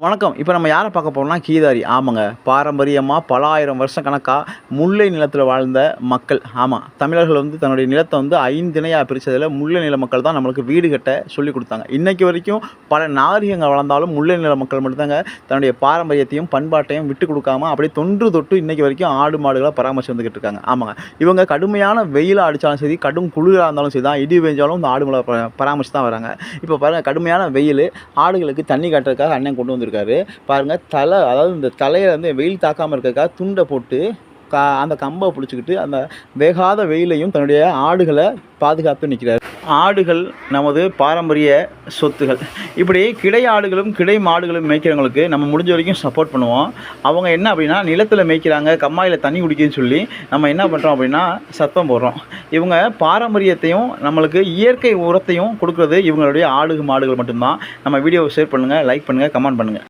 வணக்கம். இப்போ நம்ம யாரை பார்க்க போகிறோம்னா கீதாரி. ஆமாங்க. பாரம்பரியமாக பல ஆயிரம் வருஷம் கணக்காக முல்லை நிலத்தில் வாழ்ந்த மக்கள். ஆமாம் தமிழர்கள் வந்து தன்னுடைய நிலத்தை வந்து ஐந்திணையாக பிரித்ததில் முல்லை நில மக்கள் தான் நம்மளுக்கு வீடு கட்ட சொல்லி கொடுத்தாங்க. இன்றைக்கு வரைக்கும் பல நாகரிகங்கள் வளர்ந்தாலும் முல்லை நில மக்கள் மட்டும்தாங்க தன்னுடைய பாரம்பரியத்தையும் பண்பாட்டையும் விட்டு கொடுக்காம அப்படியே தொன்று தொட்டு இன்னைக்கு வரைக்கும் ஆடு மாடுகளை பராமரிச்சு வந்துக்கிட்டு இருக்காங்க. ஆமாங்க. இவங்க கடுமையான வெயிலாக அடித்தாலும் சரி கடும் குளிராக இருந்தாலும் சரி தான் இடி பெஞ்சாலும் இந்த ஆடு மாடை ப- பராமரிச்சு தான் வராங்க. இப்போ பாருங்கள் கடுமையான வெயில் ஆடுகளுக்கு தண்ணி காட்டுறதுக்காக அண்ணன் கொண்டு வந்து வந்திருக்காரு. பாருங்கள் தலை அதாவது இந்த தலையை வந்து வெயில் தாக்காமல் இருக்கிறதுக்காக துண்டை போட்டு கா அந்த கம்பை பிடிச்சிக்கிட்டு அந்த வேகாத வெயிலையும் தன்னுடைய ஆடுகளை பாதுகாத்து நிற்கிறார் ஆடுகள் நமது பாரம்பரிய சொத்துகள். இப்படி கிடை ஆடுகளும் கிடை மாடுகளும் மேய்க்கிறவங்களுக்கு நம்ம முடிஞ்ச வரைக்கும் சப்போர்ட் பண்ணுவோம். அவங்க என்ன அப்படின்னா நிலத்தில் மேய்க்கிறாங்க கம்மாயில் தண்ணி குடிக்குன்னு சொல்லி நம்ம என்ன பண்ணுறோம் அப்படின்னா சத்தம் போடுறோம். இவங்க பாரம்பரியத்தையும் நம்மளுக்கு இயற்கை உரத்தையும் கொடுக்குறது இவங்களுடைய ஆடு மாடுகள் மட்டும்தான். நம்ம வீடியோவை ஷேர் பண்ணுங்கள் லைக் பண்ணுங்கள் கமெண்ட் பண்ணுங்கள்